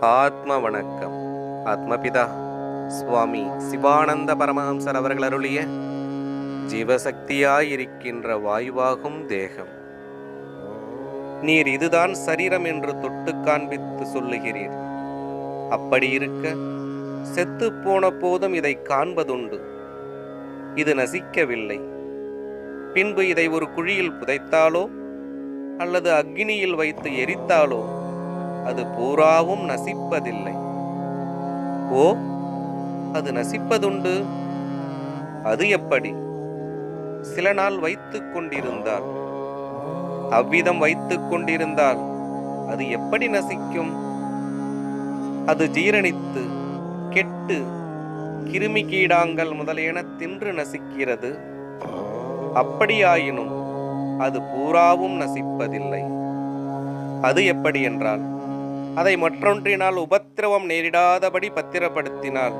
ஆத்ம வணக்கம் ஆத்மபிதா. சுவாமி சிவானந்த பரமஹம்சர் அவர்கள் அருளிய ஜீவசக்தியாயிருக்கின்ற வாயுவாகும் தேகம். நீர் இதுதான் சரீரம் என்று தொட்டு காண்பித்து சொல்லுகிறீர். அப்படி இருக்க செத்து போன போதும் இதை காண்பதுண்டு. இது நசிக்கவில்லை. பின்பு இதை ஒரு குழியில் புதைத்தாலோ அல்லது அக்னியில் வைத்து எரித்தாலோ அது பூராவும் நசிப்பதில்லை. ஓ அது நசிப்பதுண்டு? அது எப்படி? சில நாள் வைத்துக் கொண்டிருந்தால் அவ்விதம் வைத்துக் கொண்டிருந்தால் அது எப்படி நசிக்கும்? அது ஜீரணித்து கெட்டு கிருமி கீடாங்கள் முதலியன தின்று நசிக்கிறது. அப்படியாயினும் அது பூராவும் நசிப்பதில்லை. அது எப்படி என்றால் அதை மற்றொன்றினால் உபத்திரவம் நேரிடாதபடி பத்திரப்படுத்தினால்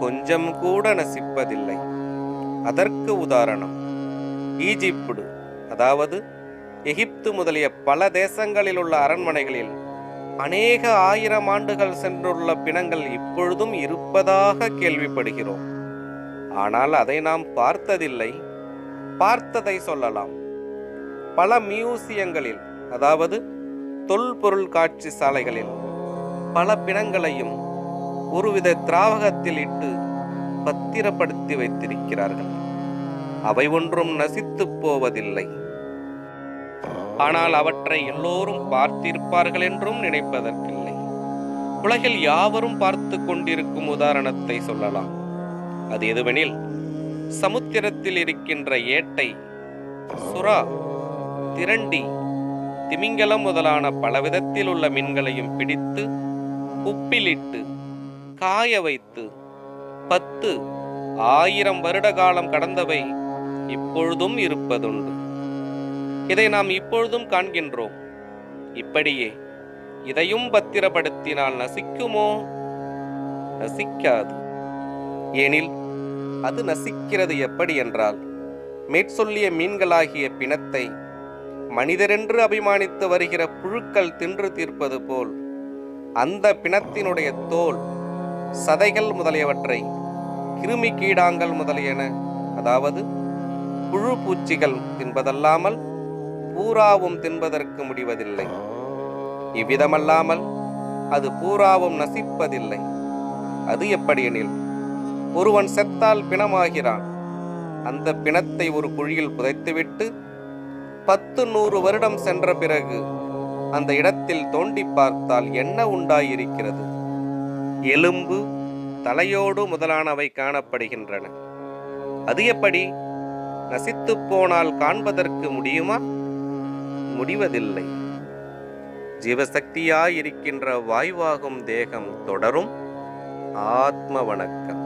கொஞ்சம் கூட நசிப்பதில்லை. அதற்கு உதாரணம். ஈஜிப்டு அதாவது எகிப்து முதலிய பல தேசங்களில் உள்ள அரண்மனைகளில் அநேக ஆயிரம் ஆண்டுகள் சென்றுள்ள பிணங்கள் இப்பொழுதும் இருப்பதாக கேள்விப்படுகிறோம். ஆனால் அதை நாம் பார்த்ததில்லை. பார்த்ததை சொல்லலாம். பல மியூசியங்களில் அதாவது தொல்பொருள் காட்சி சாலைகளில் பல பிணங்களையும் ஒருவித திராவகத்தில் இட்டு பத்திரப்படுத்தி வைத்திருக்கிறார்கள். அவை ஒன்றும் நசித்துப் போவதில்லை. ஆனால் அவற்றை எல்லோரும் பார்த்திருப்பார்கள் என்றும் நினைப்பதற்கில்லை. உலகில் யாவரும் பார்த்து கொண்டிருக்கும் உதாரணத்தை சொல்லலாம். அது எதுவெனில் சமுத்திரத்தில் இருக்கின்ற ஏட்டை சுறா திரண்டி திமிங்கலம் முதலான பலவிதத்தில் உள்ள மீன்களையும் பிடித்து உப்பிலிட்டு காய வைத்து பத்து ஆயிரம் வருட காலம் கடந்தவை இப்பொழுதும் இருப்பதுண்டு. இதை நாம் இப்பொழுதும் காண்கின்றோம். இப்படியே இதையும் பத்திரப்படுத்தினால் நசிக்குமோ? நசிக்காது. ஏனில் அது நசிக்கிறது எப்படி என்றால் மேற்சொல்லிய மீன்களாகிய பிணத்தை மனிதரென்று அபிமானித்து வருகிற புழுக்கள் தின்று தீர்ப்பது போல் அந்த பிணத்தினுடைய தோல் சதைகள் முதலியவற்றை கிருமி கீடாங்கள் முதலியன அதாவது புழு பூச்சிகள் தின்பதல்லாமல் பூராவும் தின்பதற்கு முடிவதில்லை. இவ்விதமல்லாமல் அது பூராவும் நசிப்பதில்லை. அது எப்படியெனில் ஒருவன் செத்தால் பிணமாகிறான். அந்த பிணத்தை ஒரு குழியில் புதைத்துவிட்டு பத்து நூறு வருடம் சென்ற பிறகு அந்த இடத்தில் தோண்டி பார்த்தால் என்ன உண்டாயிருக்கிறது? எலும்பு தலையோடு முதலானவை காணப்படுகின்றன. அது எப்படி? நசித்துப் போனால் காண்பதற்கு முடியுமா? முடிவதில்லை. ஜீவசக்தியாயிருக்கின்ற வாய்வாகும் தேகம் தொடரும். ஆத்ம வணக்கம்.